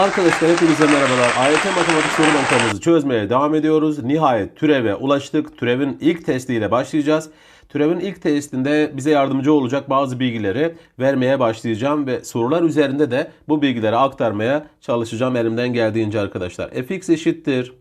Arkadaşlar hepinize merhabalar. AYT matematik soru bankamızı çözmeye devam ediyoruz. Nihayet türeve ulaştık. Türevin ilk testiyle başlayacağız. Türevin ilk testinde bize yardımcı olacak bazı bilgileri vermeye başlayacağım ve sorular üzerinde de bu bilgileri aktarmaya çalışacağım elimden geldiğince arkadaşlar. fx eşittir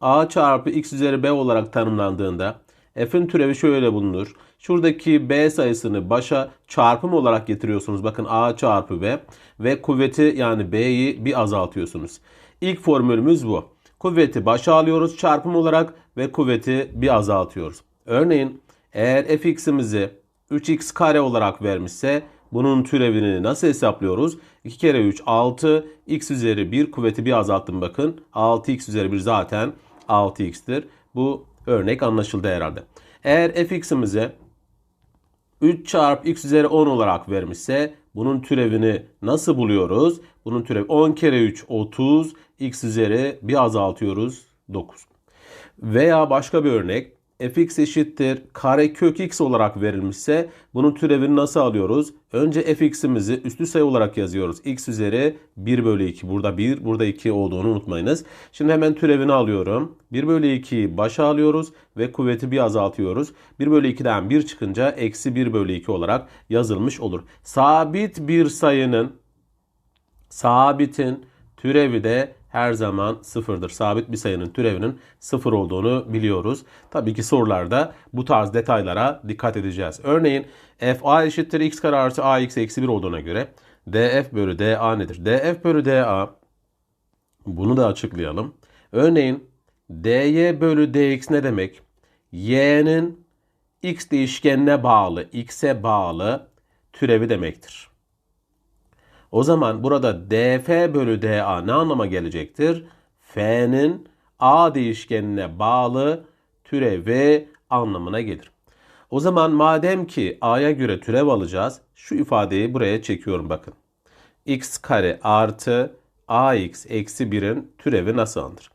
a çarpı x üzeri b olarak tanımlandığında f'in türevi şöyle bulunur. Şuradaki b sayısını başa çarpım olarak getiriyorsunuz. Bakın a çarpı b ve kuvveti yani b'yi bir azaltıyorsunuz. İlk formülümüz bu. Kuvveti başa alıyoruz çarpım olarak ve kuvveti bir azaltıyoruz. Örneğin eğer fx'imizi 3x kare olarak vermişse bunun türevini nasıl hesaplıyoruz? 2 kere 3 6 x üzeri 1 kuvveti bir azalttım bakın. 6x üzeri 1 zaten 6x'tir. Bu örnek anlaşıldı herhalde. Eğer fx'imize 3 çarpı x üzeri 10 olarak vermişse bunun türevini nasıl buluyoruz? Bunun türevi 10 kere 3 30 x üzeri bir azaltıyoruz 9. Veya başka bir örnek fx eşittir kare kök x olarak verilmişse bunun türevini nasıl alıyoruz? Önce fx'imizi üslü sayı olarak yazıyoruz. x üzeri 1 bölü 2. Burada 1, burada 2 olduğunu unutmayınız. Şimdi hemen türevini alıyorum. 1 bölü 2'yi başa alıyoruz ve kuvveti bir azaltıyoruz. 1 bölü 2'den 1 çıkınca eksi 1 bölü 2 olarak yazılmış olur. Sabit bir sayının sabitin türevi de her zaman sıfırdır. Sabit bir sayının türevinin sıfır olduğunu biliyoruz. Tabii ki sorularda bu tarz detaylara dikkat edeceğiz. Örneğin f a eşittir x kare artı a x eksi 1 olduğuna göre df bölü da nedir? df bölü da bunu da açıklayalım. Örneğin dy bölü dx ne demek? y'nin x değişkenine bağlı, x'e bağlı türevi demektir. O zaman burada df bölü da ne anlama gelecektir? F'nin a değişkenine bağlı türevi anlamına gelir. O zaman madem ki a'ya göre türev alacağız, şu ifadeyi buraya çekiyorum bakın. x kare artı ax eksi 1'in türevi nasıl alınır?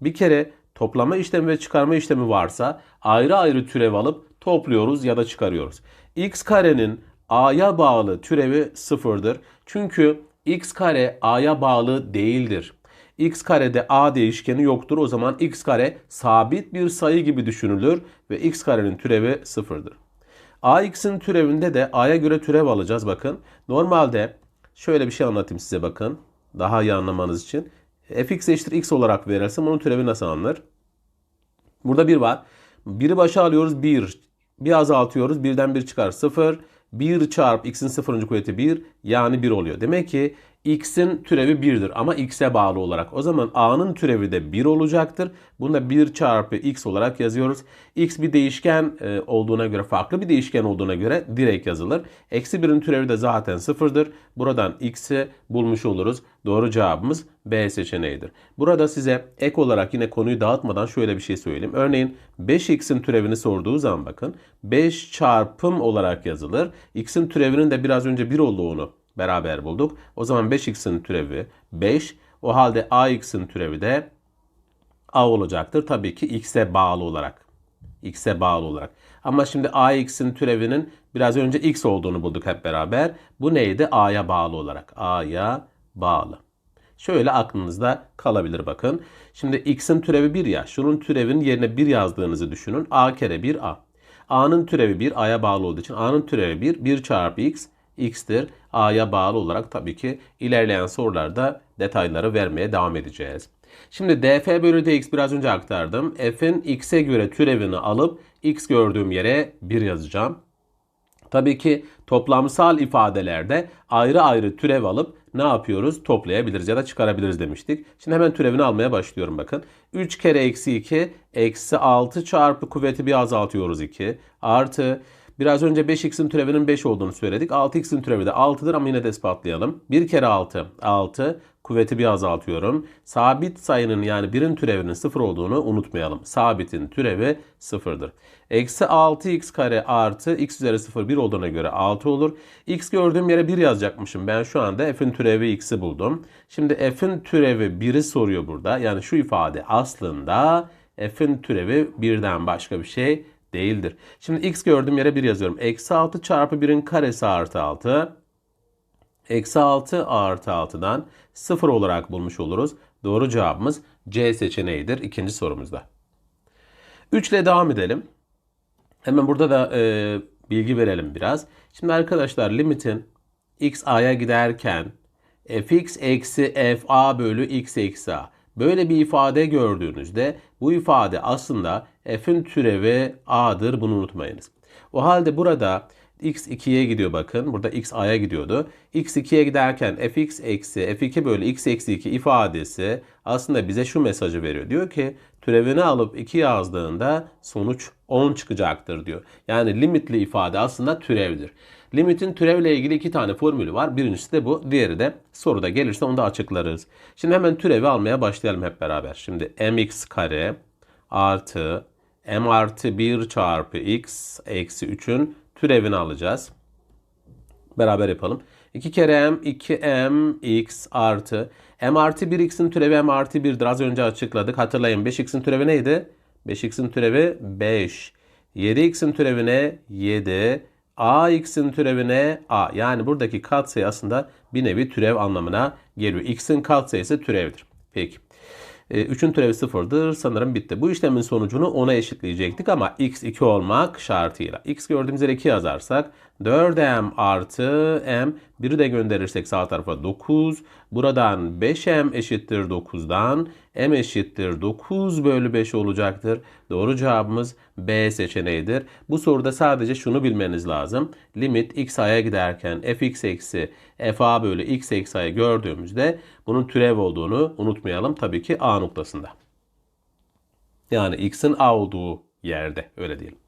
Bir kere toplama işlemi ve çıkarma işlemi varsa ayrı ayrı türev alıp topluyoruz ya da çıkarıyoruz. x karenin a'ya bağlı türevi sıfırdır. Çünkü x kare a'ya bağlı değildir. x karede a değişkeni yoktur. O zaman x kare sabit bir sayı gibi düşünülür ve x karenin türevi sıfırdır. ax'in türevinde de a'ya göre türev alacağız bakın. Normalde şöyle bir şey anlatayım size bakın. Daha iyi anlamanız için. fx eşittir x olarak verirse bunun türevi nasıl alınır? Burada 1 var. 1'i başa alıyoruz 1. Bir azaltıyoruz. Birden 1 çıkar 0. 1 çarpı x'in sıfırıncı kuvveti 1 yani 1 oluyor. Demek ki x'in türevi 1'dir ama x'e bağlı olarak. O zaman a'nın türevi de 1 olacaktır. Bunu da 1 çarpı x olarak yazıyoruz. x bir değişken e, olduğuna göre farklı bir değişken olduğuna göre direkt yazılır. Eksi 1'in türevi de zaten 0'dır. Buradan x'i bulmuş oluruz. Doğru cevabımız B seçeneğidir. Burada size ek olarak yine konuyu dağıtmadan şöyle bir şey söyleyeyim. Örneğin 5x'in türevini sorduğu zaman bakın 5 çarpım olarak yazılır. x'in türevinin de biraz önce 1 olduğunu beraber bulduk. O zaman 5x'in türevi 5. O halde ax'in türevi de a olacaktır. Tabii ki x'e bağlı olarak. x'e bağlı olarak. Ama şimdi ax'in türevinin biraz önce x olduğunu bulduk hep beraber. Bu neydi? a'ya bağlı olarak. a'ya bağlı. Şöyle aklınızda kalabilir bakın. Şimdi x'in türevi 1 ya. Şunun türevinin yerine 1 yazdığınızı düşünün. a kere 1 a. a'nın türevi 1 a'ya bağlı olduğu için a'nın türevi 1 1 çarpı x x'tir. a'ya bağlı olarak tabii ki ilerleyen sorularda detayları vermeye devam edeceğiz. Şimdi df bölü dx biraz önce aktardım. f'in x'e göre türevini alıp x gördüğüm yere 1 yazacağım. Tabii ki toplamsal ifadelerde ayrı ayrı türev alıp ne yapıyoruz? Toplayabiliriz ya da çıkarabiliriz demiştik. Şimdi hemen türevini almaya başlıyorum bakın. 3 kere eksi 2 eksi 6 çarpı kuvveti bir azaltıyoruz 2 artı Biraz önce 5x'in türevinin 5 olduğunu söyledik. 6x'in türevi de 6'dır ama yine de ispatlayalım. 1 kere 6, 6. Kuvveti bir azaltıyorum. Sabit sayının yani 1'in türevinin 0 olduğunu unutmayalım. Sabitin türevi 0'dır. Eksi 6x kare artı x üzeri 0 1 olduğuna göre 6 olur. x gördüğüm yere 1 yazacakmışım. Ben şu anda f'in türevi x'i buldum. Şimdi f'in türevi 1'i soruyor burada. Yani şu ifade aslında f'in türevi 1'den başka bir şey değildir. Şimdi x gördüğüm yere 1 yazıyorum. Eksi 6 çarpı 1'in karesi artı 6. Eksi 6 artı 6'dan 0 olarak bulmuş oluruz. Doğru cevabımız C seçeneğidir ikinci sorumuzda. 3 ile devam edelim. Hemen burada da e, bilgi verelim biraz. Şimdi arkadaşlar limitin x a'ya giderken fx eksi fa bölü x eksi a. Böyle bir ifade gördüğünüzde bu ifade aslında f'in türevi a'dır bunu unutmayınız. O halde burada x 2'ye gidiyor bakın. Burada x a'ya gidiyordu. x 2'ye giderken fx eksi f2 bölü x eksi 2 ifadesi aslında bize şu mesajı veriyor. Diyor ki türevini alıp 2 yazdığında sonuç 10 çıkacaktır diyor. Yani limitli ifade aslında türevdir. Limitin türevle ilgili iki tane formülü var. Birincisi de bu. Diğeri de soruda gelirse onu da açıklarız. Şimdi hemen türevi almaya başlayalım hep beraber. Şimdi mx kare artı m artı 1 çarpı x eksi 3'ün türevini alacağız. Beraber yapalım. 2 kere m 2m x artı m artı 1x'in türevi m artı 1'dir. Az önce açıkladık. Hatırlayın 5x'in türevi neydi? 5x'in türevi 5. 7x'in türevi ne? 7. ax'in türevi ne? a. Yani buradaki katsayı aslında bir nevi türev anlamına geliyor. x'in katsayısı türevdir. Peki. 3'ün türevi sıfırdır. Sanırım bitti. Bu işlemin sonucunu 10'a eşitleyecektik ama x 2 olmak şartıyla. x gördüğümüz yere 2 yazarsak 4m artı m 1'i de gönderirsek sağ tarafa 9. Buradan 5m eşittir 9'dan m eşittir 9 bölü 5 olacaktır. Doğru cevabımız B seçeneğidir. Bu soruda sadece şunu bilmeniz lazım. Limit x a'ya giderken fx eksi fa bölü x eksi a'yı gördüğümüzde bunun türev olduğunu unutmayalım. Tabii ki a noktasında. Yani x'in a olduğu yerde öyle diyelim.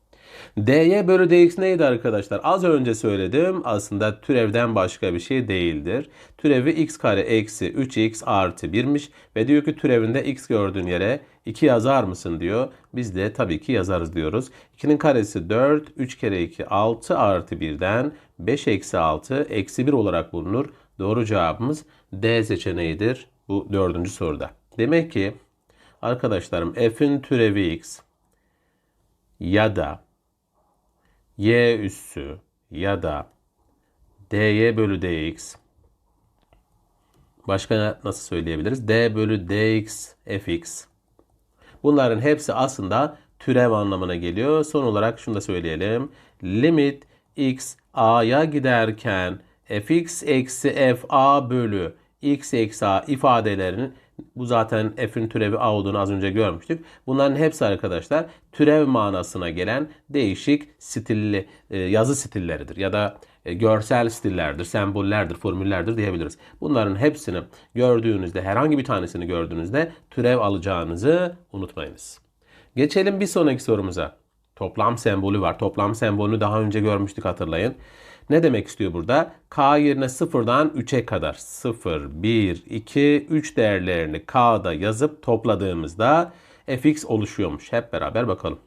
Dy bölü dx neydi arkadaşlar? Az önce söyledim. Aslında türevden başka bir şey değildir. Türevi x kare eksi 3x artı 1'miş. Ve diyor ki türevinde x gördüğün yere 2 yazar mısın diyor. Biz de tabii ki yazarız diyoruz. 2'nin karesi 4, 3 kere 2 6 artı 1'den 5 eksi 6 eksi 1 olarak bulunur. Doğru cevabımız D seçeneğidir bu dördüncü soruda. Demek ki arkadaşlarım f'in türevi x ya da y üssü ya da dy bölü dx başka nasıl söyleyebiliriz? d bölü dx fx bunların hepsi aslında türev anlamına geliyor. Son olarak şunu da söyleyelim. Limit x a'ya giderken fx eksi fa bölü x eksi a ifadelerinin bu zaten f'in türevi a olduğunu az önce görmüştük. Bunların hepsi arkadaşlar türev manasına gelen değişik stilli e, yazı stilleridir ya da e, görsel stillerdir, sembollerdir, formüllerdir diyebiliriz. Bunların hepsini gördüğünüzde herhangi bir tanesini gördüğünüzde türev alacağınızı unutmayınız. Geçelim bir sonraki sorumuza. Toplam sembolü var. Toplam sembolünü daha önce görmüştük hatırlayın. Ne demek istiyor burada? K yerine 0'dan 3'e kadar 0, 1, 2, 3 değerlerini K'da yazıp topladığımızda fx oluşuyormuş. Hep beraber bakalım.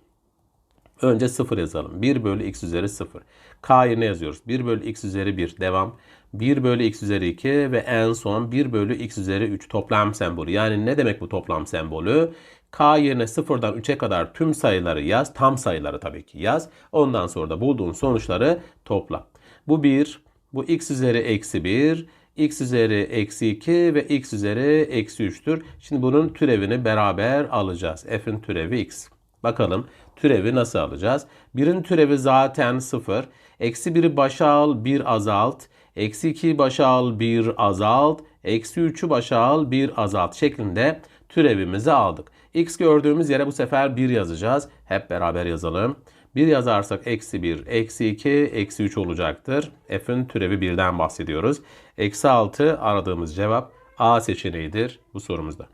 Önce 0 yazalım. 1 bölü x üzeri 0. K yerine yazıyoruz. 1 bölü x üzeri 1. Devam. 1 bölü x üzeri 2 ve en son 1 bölü x üzeri 3 toplam sembolü. Yani ne demek bu toplam sembolü? K yerine 0'dan 3'e kadar tüm sayıları yaz. Tam sayıları tabii ki yaz. Ondan sonra da bulduğun sonuçları topla. Bu 1, bu x üzeri eksi 1, x üzeri eksi 2 ve x üzeri eksi 3'tür. Şimdi bunun türevini beraber alacağız. f'in türevi x. Bakalım türevi nasıl alacağız? 1'in türevi zaten 0. Eksi 1'i başa al 1 azalt. Eksi 2'yi başa al 1 azalt. Eksi 3'ü başa al 1 azalt şeklinde türevimizi aldık. x gördüğümüz yere bu sefer 1 yazacağız. Hep beraber yazalım. 1 yazarsak eksi 1, eksi 2, eksi 3 olacaktır. F'in türevi 1'den bahsediyoruz. Eksi 6 aradığımız cevap A seçeneğidir bu sorumuzda.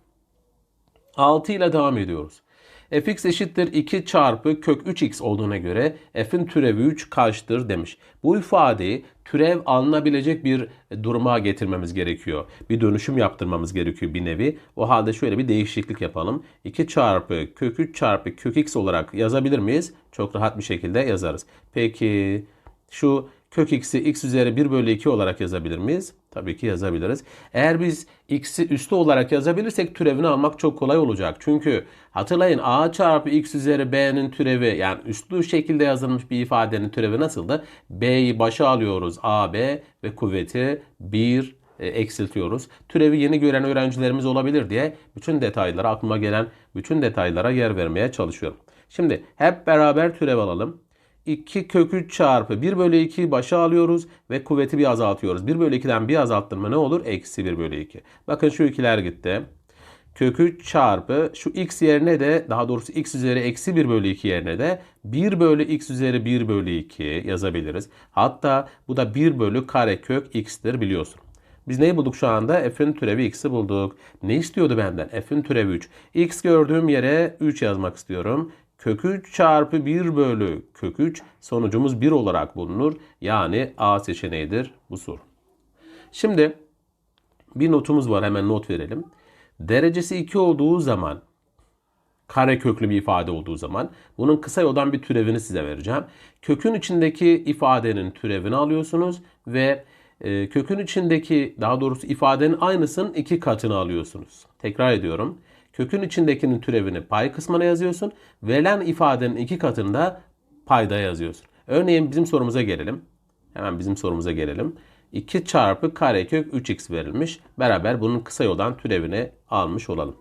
6 ile devam ediyoruz fx eşittir 2 çarpı kök 3x olduğuna göre f'in türevi 3 kaçtır demiş. Bu ifadeyi türev alınabilecek bir duruma getirmemiz gerekiyor. Bir dönüşüm yaptırmamız gerekiyor bir nevi. O halde şöyle bir değişiklik yapalım. 2 çarpı kök 3 çarpı kök x olarak yazabilir miyiz? Çok rahat bir şekilde yazarız. Peki şu kök x'i x üzeri 1 bölü 2 olarak yazabilir miyiz? Tabii ki yazabiliriz. Eğer biz x'i üstü olarak yazabilirsek türevini almak çok kolay olacak. Çünkü hatırlayın a çarpı x üzeri b'nin türevi yani üstlü şekilde yazılmış bir ifadenin türevi nasıldı? b'yi başa alıyoruz ab ve kuvveti 1 e, eksiltiyoruz. Türevi yeni gören öğrencilerimiz olabilir diye bütün detaylara aklıma gelen bütün detaylara yer vermeye çalışıyorum. Şimdi hep beraber türev alalım. 2 kök 3 çarpı 1 bölü 2'yi başa alıyoruz ve kuvveti bir azaltıyoruz. 1 bölü 2'den bir azalttın mı ne olur? Eksi 1 bölü 2. Bakın şu ikiler gitti. Kök 3 çarpı şu x yerine de daha doğrusu x üzeri eksi 1 bölü 2 yerine de 1 bölü x üzeri 1 bölü 2 yazabiliriz. Hatta bu da 1 bölü kare kök x'tir biliyorsun. Biz neyi bulduk şu anda? F'in türevi x'i bulduk. Ne istiyordu benden? F'in türevi 3. x gördüğüm yere 3 yazmak istiyorum. Kök 3 çarpı 1 bölü kök 3 sonucumuz 1 olarak bulunur. Yani A seçeneğidir bu soru. Şimdi bir notumuz var hemen not verelim. Derecesi 2 olduğu zaman kare köklü bir ifade olduğu zaman bunun kısa yoldan bir türevini size vereceğim. Kökün içindeki ifadenin türevini alıyorsunuz ve e, kökün içindeki daha doğrusu ifadenin aynısının iki katını alıyorsunuz. Tekrar ediyorum. Kökün içindekinin türevini pay kısmına yazıyorsun. Verilen ifadenin iki katını da payda yazıyorsun. Örneğin bizim sorumuza gelelim. Hemen bizim sorumuza gelelim. 2 çarpı karekök 3x verilmiş. Beraber bunun kısa yoldan türevini almış olalım.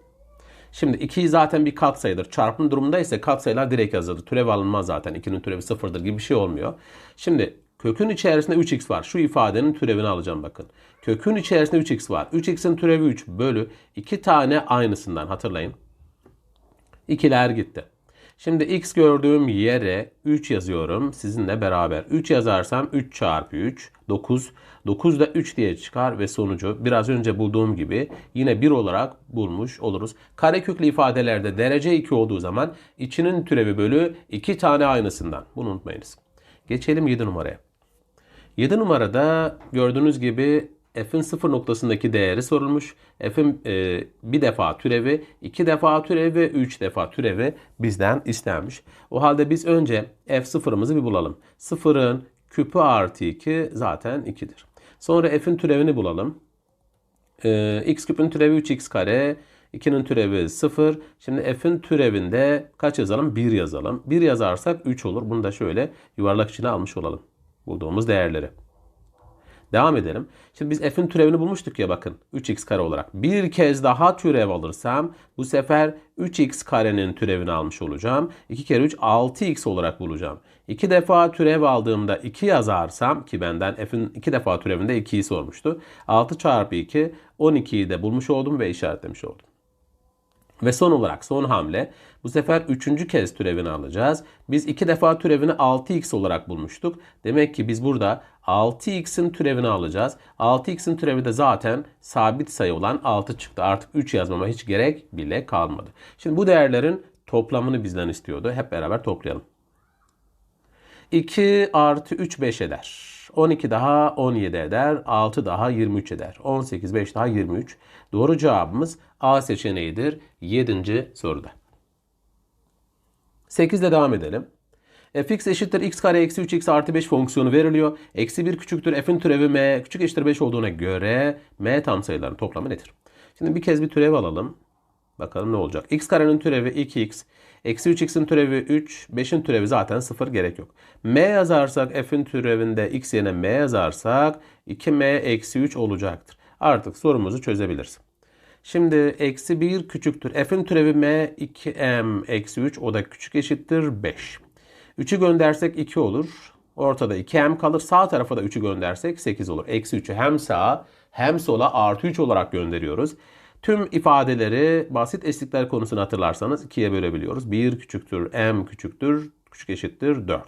Şimdi 2'yi zaten bir katsayıdır. Çarpım durumunda ise katsayılar direkt yazılır. Türev alınmaz zaten. 2'nin türevi sıfırdır gibi bir şey olmuyor. Şimdi kökün içerisinde 3x var. Şu ifadenin türevini alacağım bakın. Kökün içerisinde 3x var. 3x'in türevi 3 bölü 2 tane aynısından hatırlayın. İkiler gitti. Şimdi x gördüğüm yere 3 yazıyorum sizinle beraber. 3 yazarsam 3 çarpı 3 9. 9 da 3 diye çıkar ve sonucu biraz önce bulduğum gibi yine 1 olarak bulmuş oluruz. Kareköklü ifadelerde derece 2 olduğu zaman içinin türevi bölü 2 tane aynısından. Bunu unutmayınız. Geçelim 7 numaraya. 7 numarada gördüğünüz gibi f'in sıfır noktasındaki değeri sorulmuş. F'in e, bir defa türevi, iki defa türevi ve üç defa türevi bizden istenmiş. O halde biz önce f sıfırımızı bir bulalım. Sıfırın küpü artı 2 zaten 2'dir. Sonra f'in türevini bulalım. E, x küpün türevi 3x kare. 2'nin türevi 0. Şimdi f'in türevinde kaç yazalım? 1 yazalım. 1 yazarsak 3 olur. Bunu da şöyle yuvarlak içine almış olalım. Bulduğumuz değerleri. Devam edelim. Şimdi biz f'in türevini bulmuştuk ya bakın 3x kare olarak. Bir kez daha türev alırsam bu sefer 3x karenin türevini almış olacağım. 2 kere 3 6x olarak bulacağım. 2 defa türev aldığımda 2 yazarsam ki benden f'in 2 defa türevinde 2'yi sormuştu. 6 çarpı 2 12'yi de bulmuş oldum ve işaretlemiş oldum. Ve son olarak son hamle bu sefer üçüncü kez türevini alacağız. Biz iki defa türevini 6x olarak bulmuştuk. Demek ki biz burada 6x'in türevini alacağız. 6x'in türevi de zaten sabit sayı olan 6 çıktı. Artık 3 yazmama hiç gerek bile kalmadı. Şimdi bu değerlerin toplamını bizden istiyordu. Hep beraber toplayalım. 2 artı 3 5 eder. 12 daha 17 eder. 6 daha 23 eder. 18 5 daha 23. Doğru cevabımız A seçeneğidir 7. soruda. 8 ile devam edelim. fx eşittir x kare eksi 3x artı 5 fonksiyonu veriliyor. Eksi 1 küçüktür f'in türevi m küçük eşittir 5 olduğuna göre m tam sayıların toplamı nedir? Şimdi bir kez bir türev alalım. Bakalım ne olacak. x karenin türevi 2x. Eksi 3x'in türevi 3. 5'in türevi zaten 0 gerek yok. m yazarsak f'in türevinde x yerine m yazarsak 2m eksi 3 olacaktır. Artık sorumuzu çözebiliriz. Şimdi eksi 1 küçüktür. F'in türevi m 2m eksi 3 o da küçük eşittir 5. 3'ü göndersek 2 olur. Ortada 2m kalır. Sağ tarafa da 3'ü göndersek 8 olur. Eksi 3'ü hem sağa hem sola artı 3 olarak gönderiyoruz. Tüm ifadeleri basit eşlikler konusunu hatırlarsanız ikiye bölebiliyoruz. 1 küçüktür, m küçüktür, küçük eşittir 4.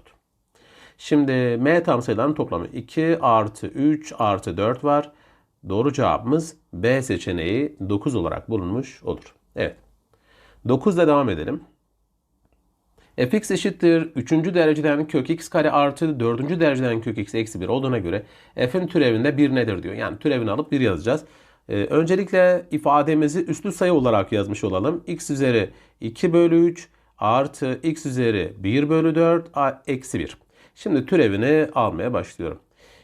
Şimdi m tam sayıların toplamı 2 artı 3 artı 4 var. Doğru cevabımız B seçeneği 9 olarak bulunmuş olur. Evet. 9 ile devam edelim. fx eşittir 3. dereceden kök x kare artı 4. dereceden kök x eksi 1 olduğuna göre f'in türevinde 1 nedir diyor. Yani türevini alıp 1 yazacağız. Ee, öncelikle ifademizi üslü sayı olarak yazmış olalım. x üzeri 2 bölü 3 artı x üzeri 1 bölü 4 eksi 1. Şimdi türevini almaya başlıyorum.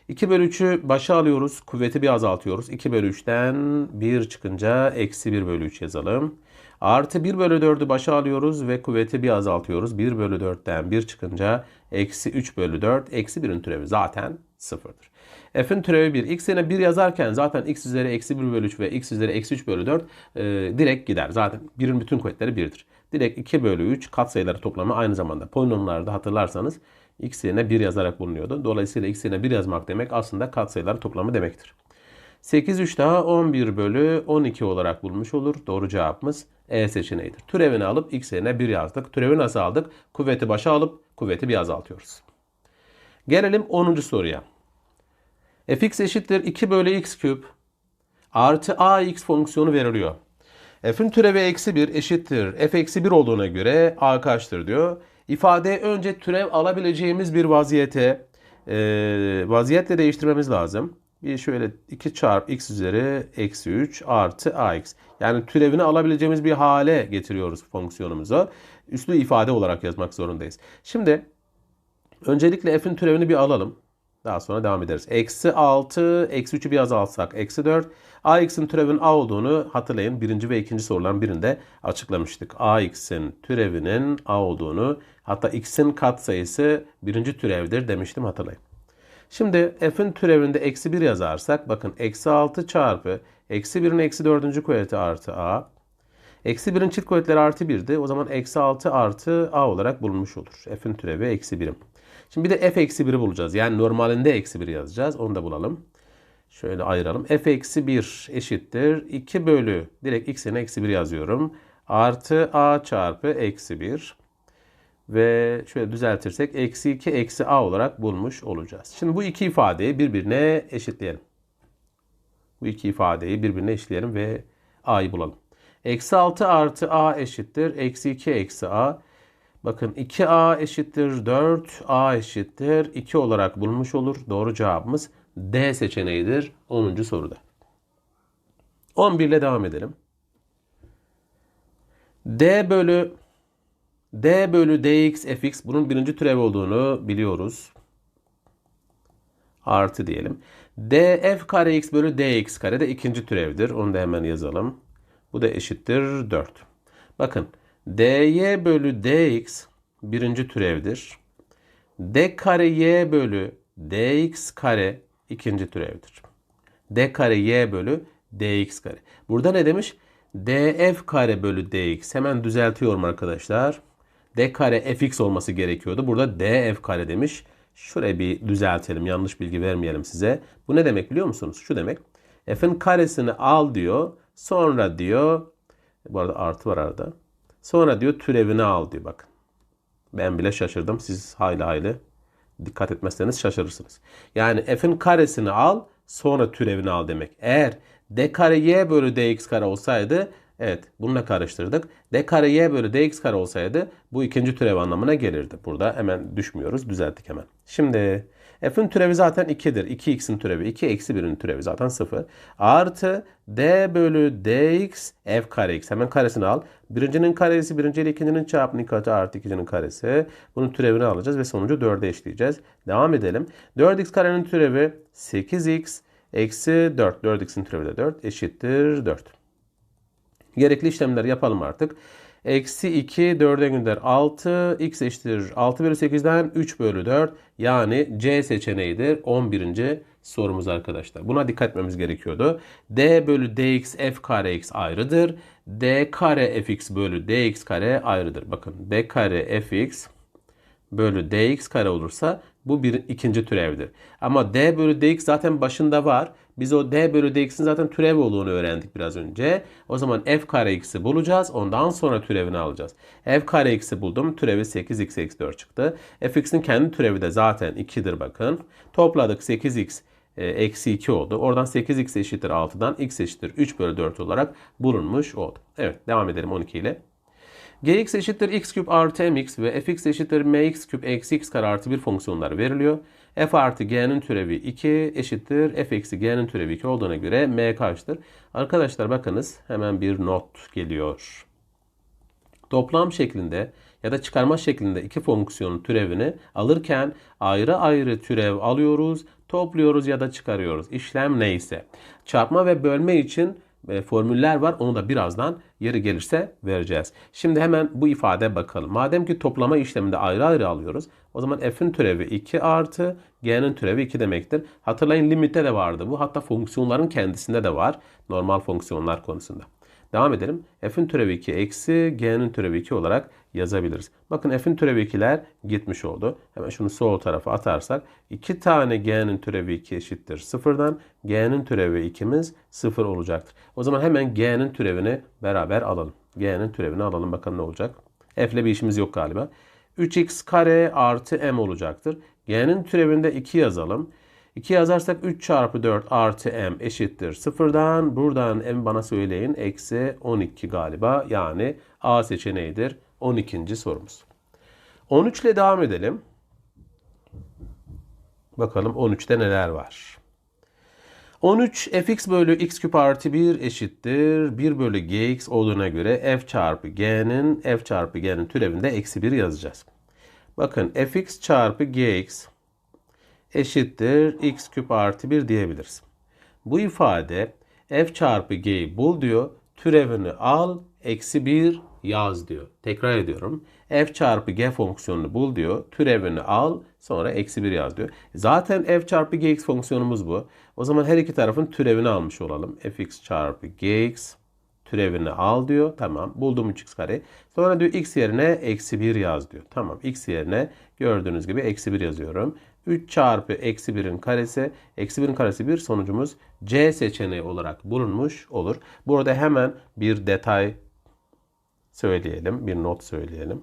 2 bölü 3'ü başa alıyoruz. Kuvveti bir azaltıyoruz. 2 bölü 3'ten 1 çıkınca eksi 1 bölü 3 yazalım. Artı 1 bölü 4'ü başa alıyoruz ve kuvveti bir azaltıyoruz. 1 bölü 4'ten 1 çıkınca eksi 3 bölü 4. Eksi 1'in türevi zaten sıfırdır. F'in türevi 1. X yerine 1 yazarken zaten x üzeri eksi 1 bölü 3 ve x üzeri eksi 3 bölü 4 e, direkt gider. Zaten 1'in bütün kuvvetleri 1'dir. Direkt 2 bölü 3 katsayıları toplamı aynı zamanda polinomlarda hatırlarsanız x yerine 1 yazarak bulunuyordu. Dolayısıyla x yerine 1 yazmak demek aslında katsayıları toplamı demektir. 8 3 daha 11 bölü 12 olarak bulmuş olur. Doğru cevabımız E seçeneğidir. Türevini alıp x yerine 1 yazdık. Türevi nasıl aldık? Kuvveti başa alıp kuvveti bir azaltıyoruz. Gelelim 10. soruya. Fx eşittir 2 bölü x küp artı ax fonksiyonu veriliyor. f'in türevi eksi 1 eşittir f eksi 1 olduğuna göre a kaçtır diyor. İfade önce türev alabileceğimiz bir vaziyete e, vaziyetle değiştirmemiz lazım. Bir şöyle 2 çarpı x üzeri eksi 3 artı ax. Yani türevini alabileceğimiz bir hale getiriyoruz fonksiyonumuzu. Üslü ifade olarak yazmak zorundayız. Şimdi öncelikle f'in türevini bir alalım. Daha sonra devam ederiz. Eksi 6, eksi 3'ü bir azaltsak. Eksi 4. AX'in türevinin A olduğunu hatırlayın. Birinci ve ikinci soruların birinde açıklamıştık. AX'in türevinin A olduğunu hatta X'in katsayısı birinci türevdir demiştim hatırlayın. Şimdi f'in türevinde eksi 1 yazarsak bakın eksi 6 çarpı eksi 1'in eksi 4. kuvveti artı a. Eksi 1'in çift kuvvetleri artı 1'di. O zaman eksi 6 artı a olarak bulunmuş olur. F'in türevi eksi 1'im. Şimdi bir de f eksi 1'i bulacağız. Yani normalinde eksi 1 yazacağız. Onu da bulalım. Şöyle ayıralım. f eksi 1 eşittir. 2 bölü direkt x yerine eksi 1 yazıyorum. Artı a çarpı eksi 1. Ve şöyle düzeltirsek eksi 2 eksi a olarak bulmuş olacağız. Şimdi bu iki ifadeyi birbirine eşitleyelim. Bu iki ifadeyi birbirine eşitleyelim ve a'yı bulalım. Eksi 6 artı a eşittir. Eksi 2 eksi a. Bakın 2a eşittir 4, a eşittir 2 olarak bulmuş olur. Doğru cevabımız D seçeneğidir 10. soruda. 11 ile devam edelim. D bölü D bölü dx fx bunun birinci türev olduğunu biliyoruz. Artı diyelim. df kare x bölü dx kare de ikinci türevdir. Onu da hemen yazalım. Bu da eşittir 4. Bakın dy bölü dx birinci türevdir. d kare y bölü dx kare ikinci türevdir. d kare y bölü dx kare. Burada ne demiş? df kare bölü dx. Hemen düzeltiyorum arkadaşlar d kare fx olması gerekiyordu. Burada df kare demiş. Şuraya bir düzeltelim. Yanlış bilgi vermeyelim size. Bu ne demek biliyor musunuz? Şu demek. F'in karesini al diyor. Sonra diyor. Bu arada artı var arada. Sonra diyor türevini al diyor bakın. Ben bile şaşırdım. Siz hayli hayli dikkat etmezseniz şaşırırsınız. Yani f'in karesini al sonra türevini al demek. Eğer d kare y bölü dx kare olsaydı Evet bununla karıştırdık. d kare y bölü dx kare olsaydı bu ikinci türev anlamına gelirdi. Burada hemen düşmüyoruz. Düzelttik hemen. Şimdi f'in türevi zaten 2'dir. 2x'in türevi 2 eksi 1'in türevi zaten 0. Artı d bölü dx f kare x. Hemen karesini al. Birincinin karesi birinci ile ikincinin çarpımı katı artı ikincinin karesi. Bunun türevini alacağız ve sonucu 4'e eşleyeceğiz. Devam edelim. 4x karenin türevi 8x eksi 4. 4x'in türevi de 4 eşittir 4. Gerekli işlemleri yapalım artık. Eksi 2 4'e gönder 6 x eşittir 6 bölü 8'den 3 bölü 4 yani C seçeneğidir 11. sorumuz arkadaşlar. Buna dikkat etmemiz gerekiyordu. D bölü dx f kare x ayrıdır. D kare fx bölü dx kare ayrıdır. Bakın d kare fx bölü dx kare olursa bu bir ikinci türevdir. Ama d bölü dx zaten başında var. Biz o d bölü dx'in zaten türev olduğunu öğrendik biraz önce. O zaman f kare x'i bulacağız. Ondan sonra türevini alacağız. f kare x'i buldum. Türevi 8x eksi 4 çıktı. fx'in kendi türevi de zaten 2'dir bakın. Topladık 8x e, eksi 2 oldu. Oradan 8x eşittir 6'dan x eşittir 3 bölü 4 olarak bulunmuş oldu. Evet devam edelim 12 ile gx eşittir x küp artı mx ve fx eşittir mx küp eksi x kare artı 1 fonksiyonları veriliyor. F artı g'nin türevi 2 eşittir f eksi g'nin türevi 2 olduğuna göre m kaçtır? Arkadaşlar bakınız hemen bir not geliyor. Toplam şeklinde ya da çıkarma şeklinde iki fonksiyonun türevini alırken ayrı ayrı türev alıyoruz. topluyoruz ya da çıkarıyoruz. İşlem neyse. Çarpma ve bölme için e, formüller var. Onu da birazdan yeri gelirse vereceğiz. Şimdi hemen bu ifade bakalım. Madem ki toplama işleminde ayrı ayrı alıyoruz. O zaman f'in türevi 2 artı g'nin türevi 2 demektir. Hatırlayın limitte de vardı bu. Hatta fonksiyonların kendisinde de var. Normal fonksiyonlar konusunda. Devam edelim. F'in türevi 2 eksi G'nin türevi 2 olarak yazabiliriz. Bakın F'in türevi 2'ler gitmiş oldu. Hemen şunu sol tarafa atarsak 2 tane G'nin türevi 2 eşittir 0'dan. G'nin türevi 2'miz 0 olacaktır. O zaman hemen G'nin türevini beraber alalım. G'nin türevini alalım bakalım ne olacak. F'le bir işimiz yok galiba. 3x kare artı m olacaktır. G'nin türevinde 2 yazalım. 2 yazarsak 3 çarpı 4 artı m eşittir 0'dan. Buradan m bana söyleyin. Eksi 12 galiba. Yani A seçeneğidir. 12. sorumuz. 13 ile devam edelim. Bakalım 13'te neler var. 13 fx bölü x küp artı 1 eşittir. 1 bölü gx olduğuna göre f çarpı g'nin f çarpı g'nin türevinde eksi 1 yazacağız. Bakın fx çarpı gx eşittir x küp artı 1 diyebiliriz. Bu ifade f çarpı g'yi bul diyor. Türevini al eksi 1 yaz diyor. Tekrar ediyorum. f çarpı g fonksiyonunu bul diyor. Türevini al sonra eksi 1 yaz diyor. Zaten f çarpı gx fonksiyonumuz bu. O zaman her iki tarafın türevini almış olalım. fx çarpı gx türevini al diyor. Tamam buldum 3x kare. Sonra diyor x yerine eksi 1 yaz diyor. Tamam x yerine gördüğünüz gibi eksi 1 yazıyorum. 3 çarpı eksi 1'in karesi. Eksi 1'in karesi 1 sonucumuz C seçeneği olarak bulunmuş olur. Burada hemen bir detay söyleyelim. Bir not söyleyelim.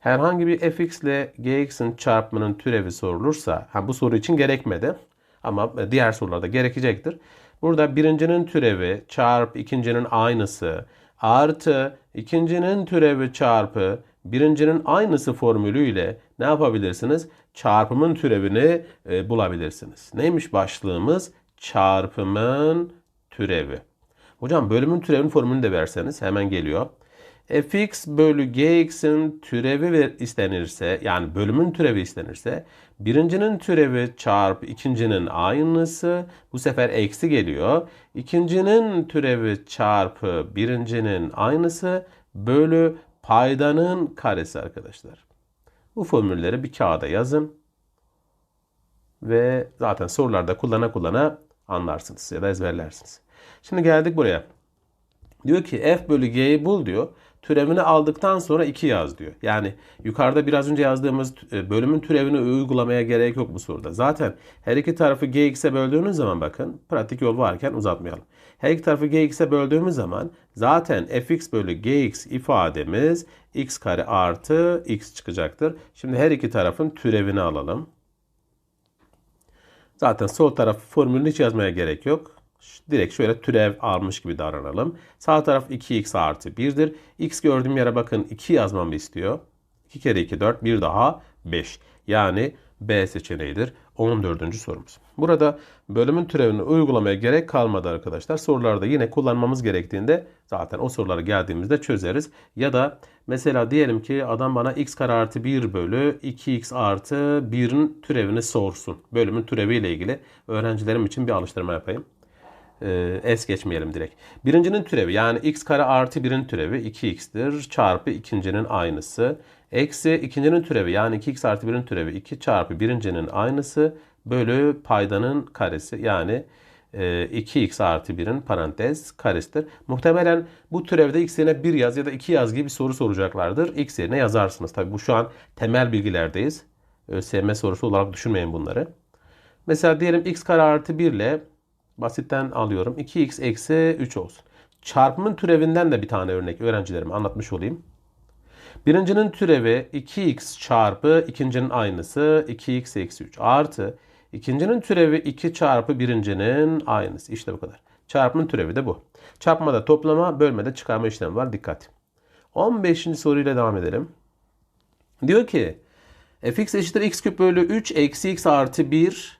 Herhangi bir fx ile gx'in çarpımının türevi sorulursa, ha bu soru için gerekmedi ama diğer sorularda gerekecektir. Burada birincinin türevi çarpı ikincinin aynısı artı ikincinin türevi çarpı birincinin aynısı formülüyle ne yapabilirsiniz? Çarpımın türevini e, bulabilirsiniz. Neymiş başlığımız? Çarpımın türevi. Hocam bölümün türevinin formülünü de verseniz hemen geliyor fx bölü gx'in türevi istenirse yani bölümün türevi istenirse birincinin türevi çarpı ikincinin aynısı bu sefer eksi geliyor. İkincinin türevi çarpı birincinin aynısı bölü paydanın karesi arkadaşlar. Bu formülleri bir kağıda yazın. Ve zaten sorularda kullana kullana anlarsınız ya da ezberlersiniz. Şimdi geldik buraya. Diyor ki f bölü g'yi bul diyor türevini aldıktan sonra 2 yaz diyor. Yani yukarıda biraz önce yazdığımız e, bölümün türevini uygulamaya gerek yok bu soruda. Zaten her iki tarafı gx'e böldüğünüz zaman bakın pratik yol varken uzatmayalım. Her iki tarafı gx'e böldüğümüz zaman zaten fx bölü gx ifademiz x kare artı x çıkacaktır. Şimdi her iki tarafın türevini alalım. Zaten sol taraf formülünü hiç yazmaya gerek yok direkt şöyle türev almış gibi davranalım. Sağ taraf 2x artı 1'dir. x gördüğüm yere bakın 2 yazmamı istiyor. 2 kere 2 4 bir daha 5. Yani B seçeneğidir. 14. sorumuz. Burada bölümün türevini uygulamaya gerek kalmadı arkadaşlar. Sorularda yine kullanmamız gerektiğinde zaten o sorulara geldiğimizde çözeriz. Ya da mesela diyelim ki adam bana x kare artı 1 bölü 2x artı 1'in türevini sorsun. Bölümün türeviyle ilgili öğrencilerim için bir alıştırma yapayım e, es geçmeyelim direkt. Birincinin türevi yani x kare artı 1'in türevi 2x'tir çarpı ikincinin aynısı. Eksi ikincinin türevi yani 2x artı 1'in türevi 2 çarpı birincinin aynısı bölü paydanın karesi yani 2x e, artı 1'in parantez karesidir. Muhtemelen bu türevde x yerine 1 yaz ya da 2 yaz gibi bir soru soracaklardır. x yerine yazarsınız. Tabi bu şu an temel bilgilerdeyiz. ÖSYM sorusu olarak düşünmeyin bunları. Mesela diyelim x kare artı 1 ile Basitten alıyorum. 2x eksi 3 olsun. Çarpımın türevinden de bir tane örnek öğrencilerime anlatmış olayım. Birincinin türevi 2x çarpı ikincinin aynısı 2x eksi 3 artı ikincinin türevi 2 çarpı birincinin aynısı. İşte bu kadar. Çarpımın türevi de bu. Çarpmada toplama, bölmede çıkarma işlemi var. Dikkat. 15. soruyla devam edelim. Diyor ki fx eşittir x küp bölü 3 eksi x artı 1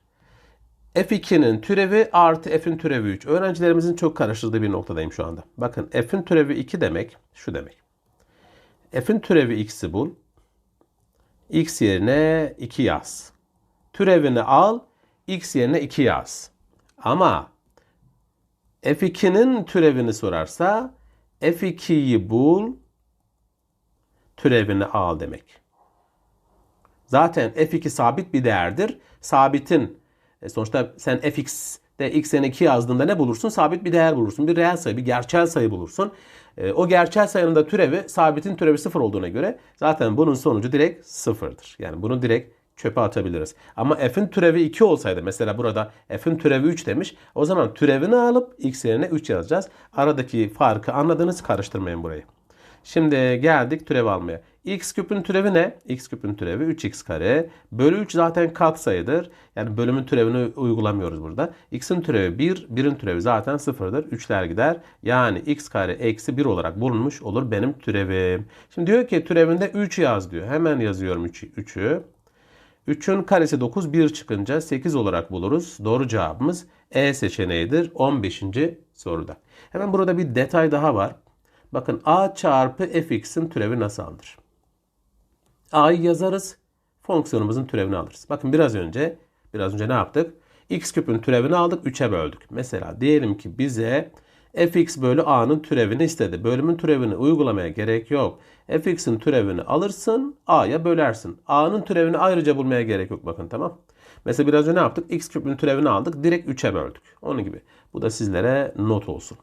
F2'nin türevi artı F'in türevi 3. Öğrencilerimizin çok karıştırdığı bir noktadayım şu anda. Bakın F'in türevi 2 demek şu demek. F'in türevi x'i bul. X yerine 2 yaz. Türevini al. x yerine 2 yaz. Ama f2'nin türevini sorarsa f2'yi bul, türevini al demek. Zaten f2 sabit bir değerdir. Sabitin e, sonuçta sen fx'de x yerine 2 yazdığında ne bulursun? Sabit bir değer bulursun. Bir reel sayı, bir gerçel sayı bulursun. E, o gerçel sayının da türevi, sabitin türevi 0 olduğuna göre zaten bunun sonucu direkt 0'dır. Yani bunu direkt çöpe atabiliriz. Ama f'in türevi 2 olsaydı mesela burada f'in türevi 3 demiş. O zaman türevini alıp x yerine 3 yazacağız. Aradaki farkı anladınız karıştırmayın burayı. Şimdi geldik türev almaya. x küpün türevi ne? x küpün türevi 3x kare. Bölü 3 zaten katsayıdır. Yani bölümün türevini uygulamıyoruz burada. x'in türevi 1, 1'in türevi zaten 0'dır. 3'ler gider. Yani x kare eksi 1 olarak bulunmuş olur benim türevim. Şimdi diyor ki türevinde 3 yaz diyor. Hemen yazıyorum 3'ü. 3'ü. 3'ün karesi 9, 1 çıkınca 8 olarak buluruz. Doğru cevabımız E seçeneğidir 15. soruda. Hemen burada bir detay daha var. Bakın a çarpı fx'in türevi nasıl alınır? a'yı yazarız. Fonksiyonumuzun türevini alırız. Bakın biraz önce biraz önce ne yaptık? x küpün türevini aldık 3'e böldük. Mesela diyelim ki bize fx bölü a'nın türevini istedi. Bölümün türevini uygulamaya gerek yok. fx'in türevini alırsın a'ya bölersin. a'nın türevini ayrıca bulmaya gerek yok bakın tamam. Mesela biraz önce ne yaptık? x küpün türevini aldık direkt 3'e böldük. Onun gibi. Bu da sizlere not olsun.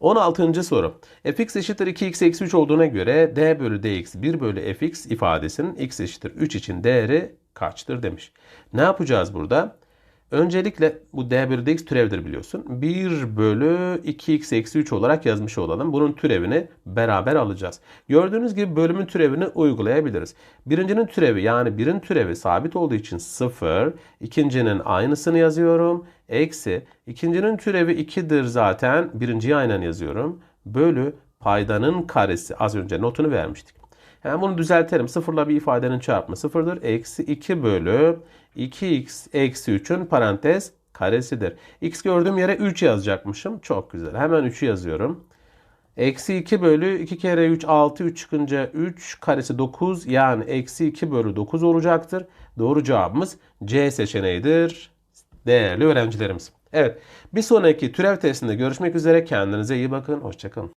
16. soru. fx eşittir 2x eksi 3 olduğuna göre d bölü dx 1 bölü fx ifadesinin x eşittir 3 için değeri kaçtır demiş. Ne yapacağız burada? Öncelikle bu d bölü dx türevdir biliyorsun. 1 bölü 2x eksi 3 olarak yazmış olalım. Bunun türevini beraber alacağız. Gördüğünüz gibi bölümün türevini uygulayabiliriz. Birincinin türevi yani birin türevi sabit olduğu için 0. İkincinin aynısını yazıyorum. Eksi ikincinin türevi 2'dir zaten. Birinciyi aynen yazıyorum. Bölü paydanın karesi. Az önce notunu vermiştik. Hemen bunu düzeltelim. Sıfırla bir ifadenin çarpımı sıfırdır. Eksi 2 bölü 2x eksi 3'ün parantez karesidir. x gördüğüm yere 3 yazacakmışım. Çok güzel. Hemen 3'ü yazıyorum. Eksi 2 bölü 2 kere 3 6 3 çıkınca 3 karesi 9 yani eksi 2 bölü 9 olacaktır. Doğru cevabımız C seçeneğidir değerli öğrencilerimiz. Evet bir sonraki türev testinde görüşmek üzere kendinize iyi bakın. Hoşçakalın.